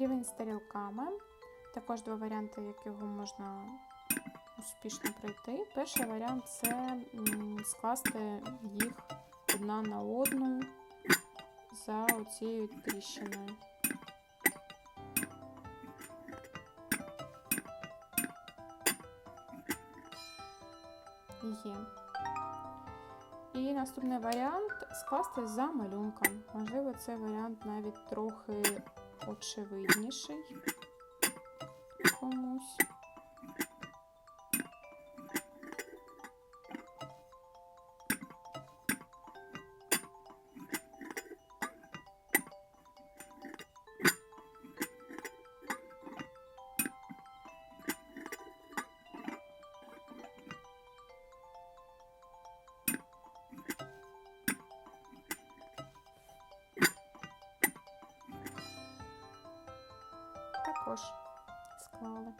Рівень з тарілками. Також два варіанти, як його можна успішно пройти. Перший варіант це скласти їх одна на одну за оцією тріщиною. Є. І наступний варіант скласти за малюнком. Можливо, цей варіант навіть трохи очевидніший комусь. Також склали.